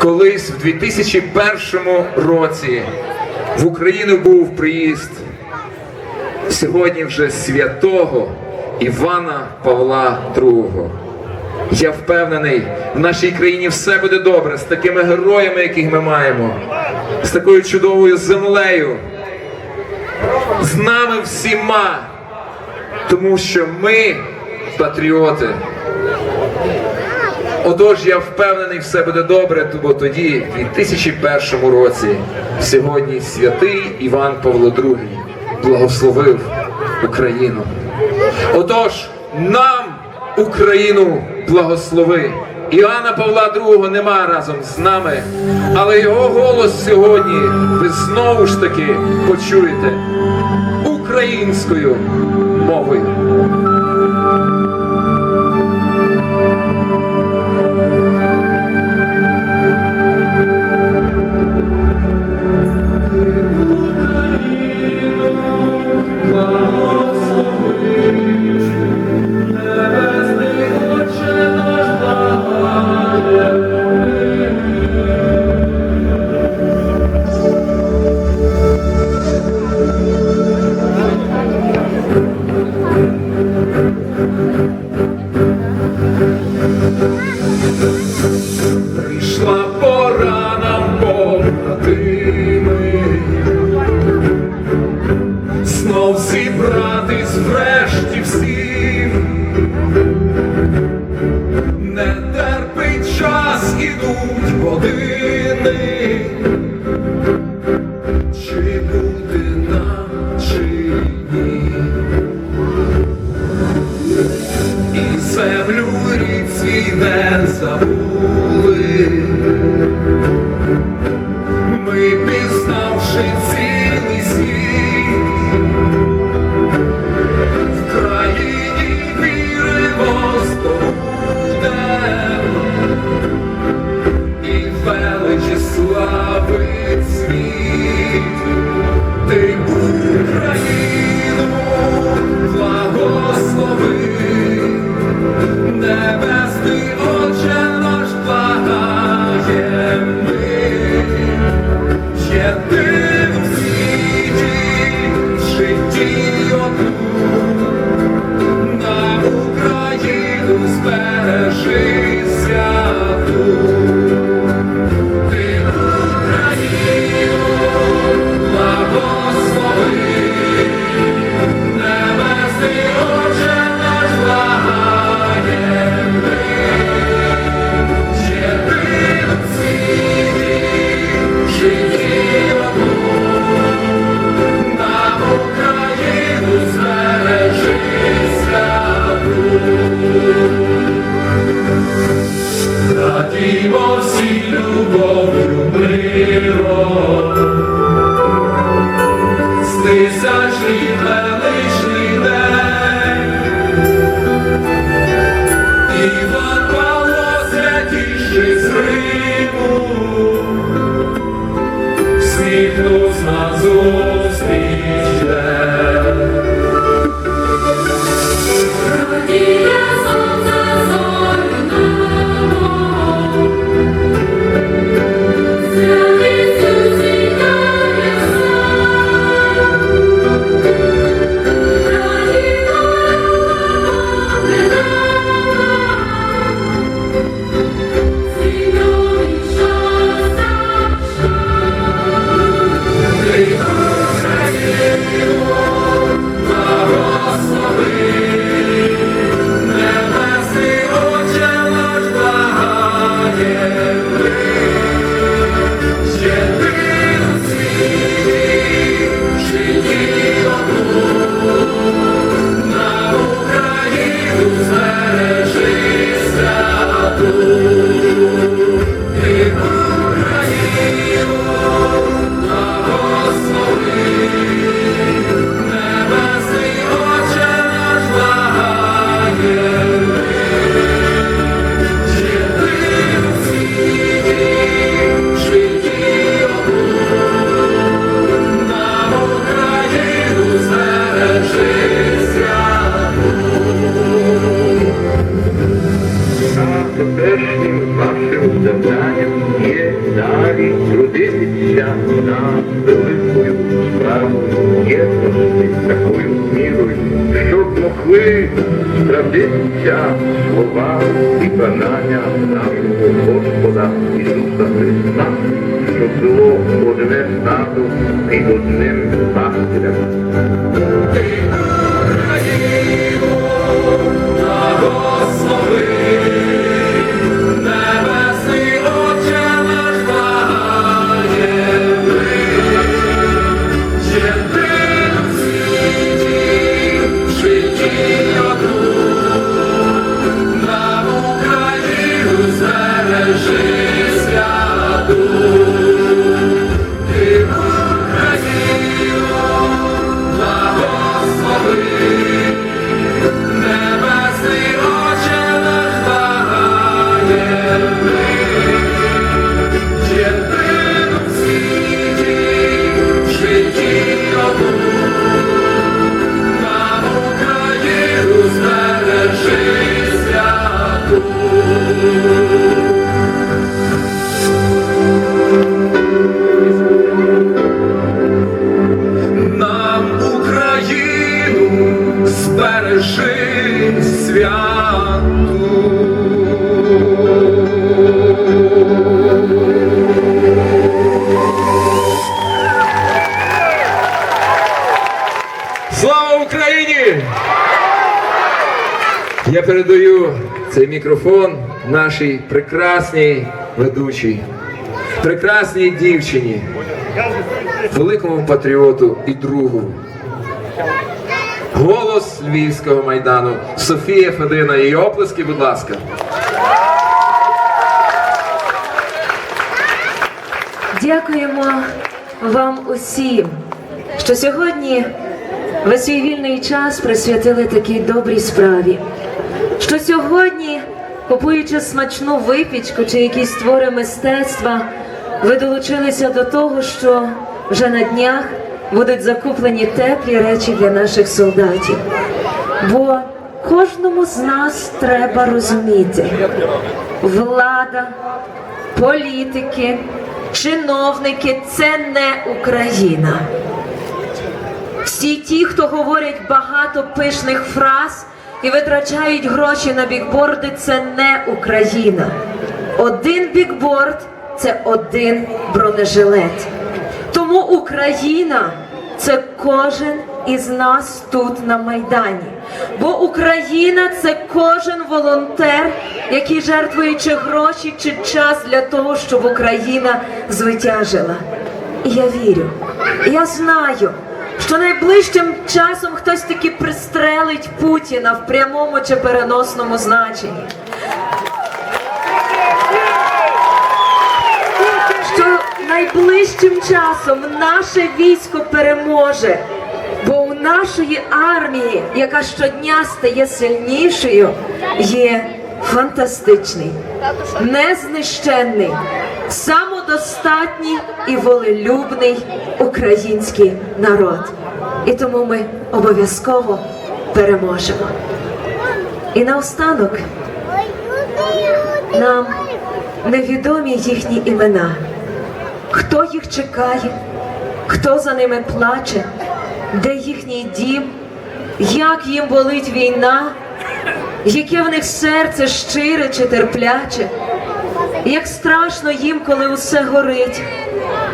Колись в 2001 році в Україну був приїзд сьогодні вже святого Івана Павла II. Я впевнений, в нашій країні все буде добре з такими героями, яких ми маємо, з такою чудовою землею, з нами всіма, тому що ми патріоти. Отож, я впевнений, все буде добре, бо тоді, в 2001 році, сьогодні святий Іван Павло II благословив Україну. Отож, нам Україну благослови. Іоанна Павла II нема разом з нами, але його голос сьогодні ви знову ж таки почуєте українською мовою. Прийшла пора Hallelujah. Завданням є далі трудитися над великою справою, єдності такою мірою, щоб могли справдитися слова і бажання нашого Господа Ісуса Христа, щоб було одне стадо і одним пастирем. Я передаю цей мікрофон нашій прекрасній ведучій, прекрасній дівчині, великому патріоту і другу. Голос Львівського майдану Софія Федина. Її оплески, будь ласка. Дякуємо вам усім, що сьогодні ви свій вільний час присвятили такій добрій справі. Що сьогодні, купуючи смачну випічку чи якісь твори мистецтва, ви долучилися до того, що вже на днях будуть закуплені теплі речі для наших солдатів. Бо кожному з нас треба розуміти, влада, політики, чиновники це не Україна. Всі ті, хто говорять багато пишних фраз і витрачають гроші на бікборди, це не Україна. Один бікборд це один бронежилет. Тому Україна це кожен із нас тут на Майдані. Бо Україна це кожен волонтер, який жертвуючи гроші чи час для того, щоб Україна звитяжила. І я вірю, я знаю, що найближчим часом хтось таки пристрелить Путіна в прямому чи переносному значенні. Що найближчим часом наше військо переможе, бо у нашої армії, яка щодня стає сильнішою, є фантастичний, незнищенний, самодостатній і волелюбний український народ. І тому ми обов'язково переможемо. І наостанок нам невідомі їхні імена. Хто їх чекає, хто за ними плаче, де їхній дім, як їм болить війна, яке в них серце щире чи терпляче, як страшно їм, коли усе горить,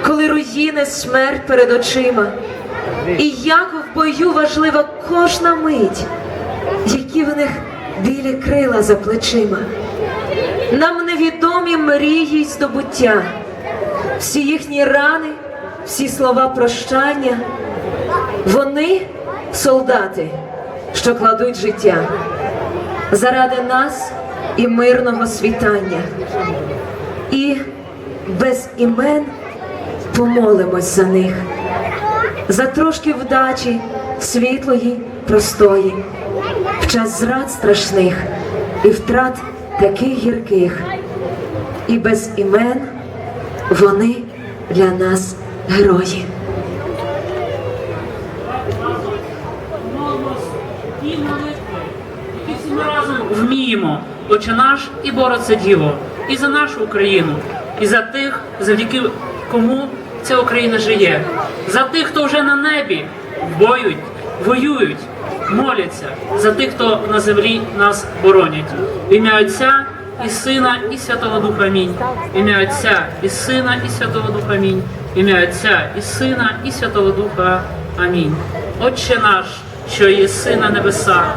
коли руїни смерть перед очима, і як в бою важлива кожна мить, які в них білі крила за плечима. Нам невідомі мрії й здобуття, всі їхні рани, всі слова прощання. Вони солдати, що кладуть життя заради нас і мирного світання. І без імен помолимось за них, за трошки вдачі світлої, простої, в час зрад страшних і втрат таких гірких, і без імен вони для нас герої. Вміємо. Отче наш і Бороться Діво, і за нашу Україну, і за тих, завдяки кому ця Україна живе, за тих, хто вже на небі боють, воюють, моляться, за тих, хто на землі нас боронять. В ім'я Отця і Сина, і Святого Духа Амінь. В ім'я Отця і Сина, і Святого Духа Амінь. В ім'я Отця і Сина, і Святого Духа Амінь. Отче наш, що єси на небесах,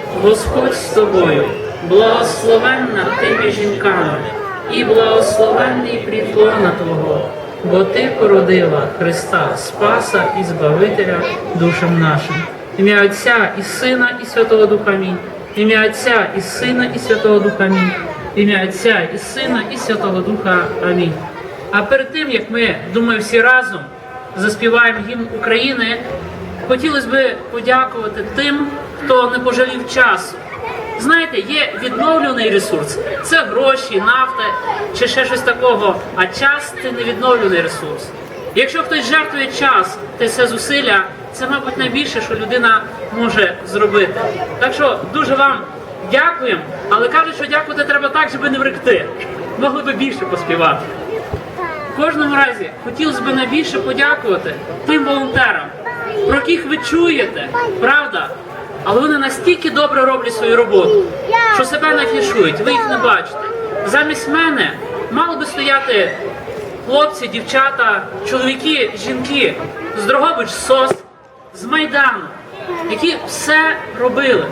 Господь з тобою, благословенна ти між жінками, і благословенний плітлона Твого, бо Ти породила Христа, Спаса і Збавителя душам нашим. Ім'я Отця і Сина, і Святого Духа Амінь. Ім'я Отця і Сина, і Святого Духа Амінь. Ім'я Отця і Сина, і Святого Духа Амінь. А перед тим, як ми, думаю, всі разом заспіваємо гімн України, хотілося б подякувати тим, хто не пожалів часу. Знаєте, є відновлюваний ресурс, це гроші, нафта чи ще щось такого. А час це невідновлюваний ресурс. Якщо хтось жертвує час та все зусилля, це, мабуть, найбільше, що людина може зробити. Так що дуже вам дякуємо, але кажуть, що дякувати треба так, щоб не вректи. Могли би більше поспівати. В кожному разі хотілося б найбільше подякувати тим волонтерам, про яких ви чуєте, правда? Але вони настільки добре роблять свою роботу, що себе не афішують, ви їх не бачите. Замість мене мали би стояти хлопці, дівчата, чоловіки, жінки з Дрогобич СОС, з Майдану, які все робили.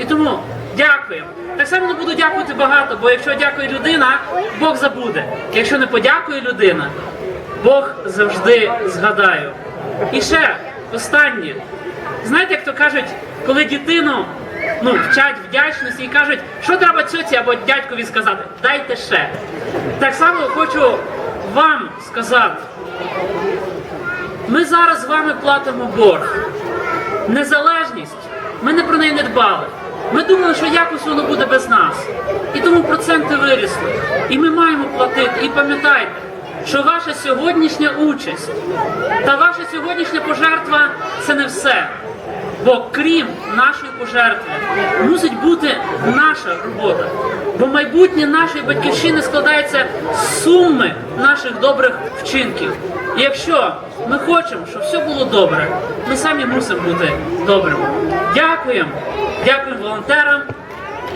І тому дякуємо. Так само не буду дякувати багато, бо якщо дякує людина, Бог забуде. Якщо не подякує людина, Бог завжди згадає. І ще останнє. Знаєте, як то кажуть, коли дитину ну, вчать вдячності і кажуть, що треба цьоці або дядькові сказати, дайте ще. Так само хочу вам сказати. Ми зараз з вами платимо борг. Незалежність. Ми не про неї не дбали. Ми думали, що якось воно буде без нас. І тому проценти вирісли. І ми маємо платити. І пам'ятайте, що ваша сьогоднішня участь та ваша сьогоднішня пожертва це не все. Бо крім нашої пожертви, мусить бути наша робота. Бо майбутнє нашої батьківщини складається з суми наших добрих вчинків. І якщо ми хочемо, щоб все було добре, ми самі мусимо бути добрими. Дякуємо, дякуємо волонтерам.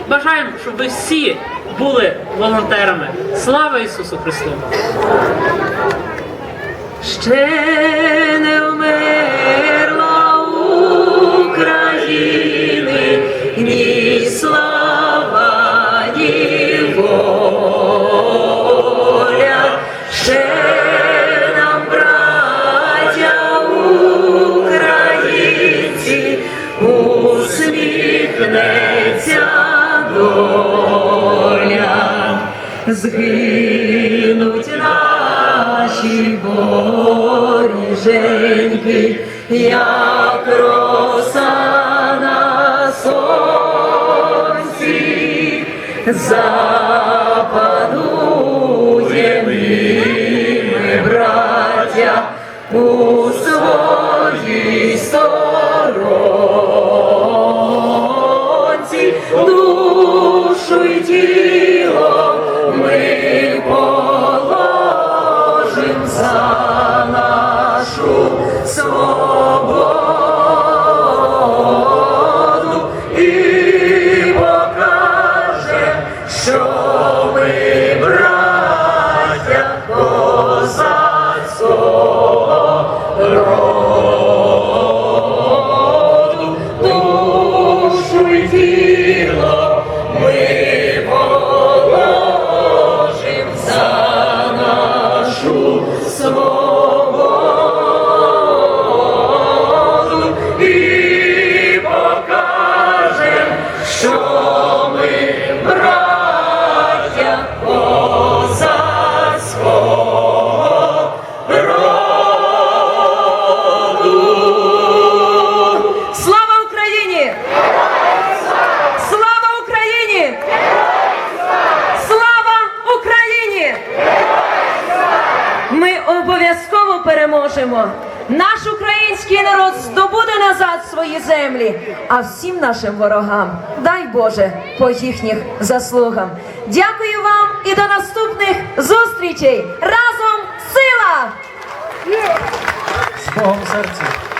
Бажаємо, щоб ви всі були волонтерами. Слава Ісусу Христу! Ще не вмерла воля. Ще нам, браття українці, усміхнеться доля. Згинуть наші воріженьки, як za браття. Слава Україні! Слава Україні! Слава Україні! Ми обов'язково переможемо. Наш український народ здобуде назад свої землі, а всім нашим ворогам дай Боже, по їхніх заслугам. Дякую вам і до наступних зустрічей! Разом сила! З Богом серці.